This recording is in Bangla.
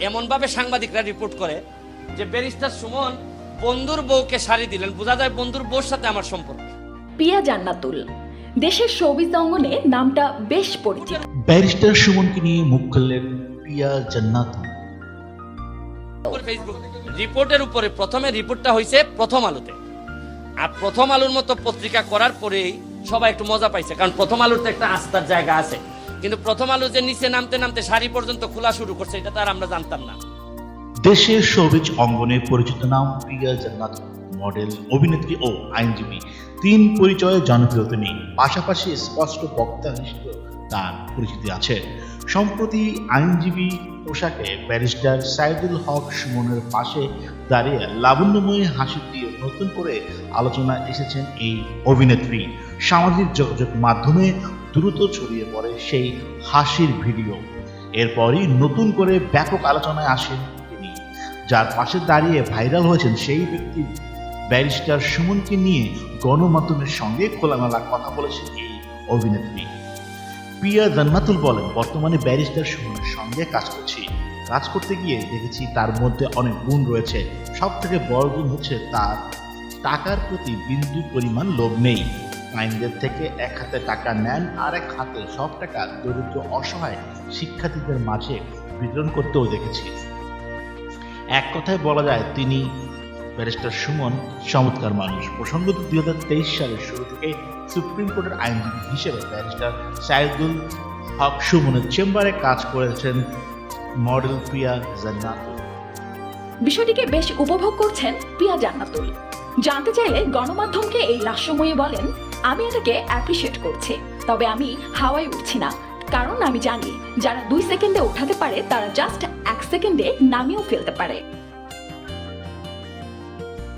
এমনভাবে সাংবাদিকরা রিপোর্ট করে যে ব্যারিস্টার সুমন বন্ধুর বউকে শাড়ি দিলেন। বোঝা যায় বন্ধুর বউর সাথে আমার সম্পর্ক। পিয়া জান্নাতুল দেশের শোবিজ অঙ্গনে নামটা বেশ পরিচিত। ব্যারিস্টার সুমনকে নিয়ে মুখ খুললেন পিয়া জান্নাত উপর ফেসবুক রিপোর্টের উপরে প্রথমে রিপোর্টটা হয়েছে প্রথম আলোতে। আর প্রথম আলোর মতো পত্রিকা করার পরেই সবাই একটু মজা পাইছে কারণ প্রথম আলোর তো একটা আস্থার জায়গা আছে। কিন্তু প্রথম আলো যে নিচে নামতে নামতে শাড়ি পর্যন্ত খোলা শুরু করছে, এটা তো আর আমরা জানতাম না। দেশের শোবিজ অঙ্গনে পরিচিত নাম প্রিয়া জান্নাত মডেল, অভিনেত্রী ও আইনজীবী। তিন পরিচয়ে জনপ্রিয় তিনি পাশাপাশি স্পষ্ট বক্তা হিসেবে তার পরিচিতি আছে। সম্প্রতি আইনজীবী পোশাকে ব্যারিস্টার সাইদুল হক সুমনের পাশে দাঁড়িয়ে লাবণ্যময়ী হাসি দিয়ে নতুন করে আলোচনা এসেছেন এই অভিনেত্রী। সামাজিক যোগাযোগ মাধ্যমে দ্রুত ছড়িয়ে পড়ে সেই হাসির ভিডিও। এরপরই নতুন করে ব্যাপক আলোচনায় আসেন তিনি, যার পাশে দাঁড়িয়ে ভাইরাল হয়েছেন সেই ব্যক্তি। ব্যারিস্টার সুমনকে নিয়ে গণমাধ্যমের সঙ্গে খোলামেলা কথা বলেছেন এই অভিনেত্রী। প্রিয়া জান্নাতুল বলেন, বর্তমানে ব্যারিস্টার সুমনের সঙ্গে কাজ করছি। কাজ করতে গিয়ে দেখেছি তার মধ্যে অনেক গুণ রয়েছে। সব থেকে বড় গুণ হচ্ছে তার টাকার প্রতি বিন্দু পরিমাণ লোভ নেই। ক্লায়েন্টদের থেকে এক হাতে টাকা নেন, আর এক হাতে সব টাকা দরিদ্র, অসহায় শিক্ষার্থীদের মাঝে বিতরণ করতেও দেখেছি। এক কথায় বলা যায়, তিনি ব্যারিস্টার সুমন চমৎকার মানুষ। প্রসঙ্গত দুই হাজার তেইশ সালের শুরু থেকে সুপ্রিম কোর্টের আইনজীবী হিসেবে ব্যারিস্টার সাইদুল হক সুমনের চেম্বারে কাজ করেছেন মডেল প্রিয়া জান্নাতুল। বিষয়টিকে বেশ উপভোগ করছেন পিয়া জান্নাতুল। জানতে চাইলে গণমাধ্যমকে এই লাস্যময়ী বলেন আমি এটাকে অ্যাপ্রিসিয়েট করছি। তবে আমি হাওয়ায় উঠছি না। কারণ আমি জানি, যারা দুই সেকেন্ডে উঠাতে পারে, তারা জাস্ট এক সেকেন্ডে নামিয়েও ফেলতে পারে।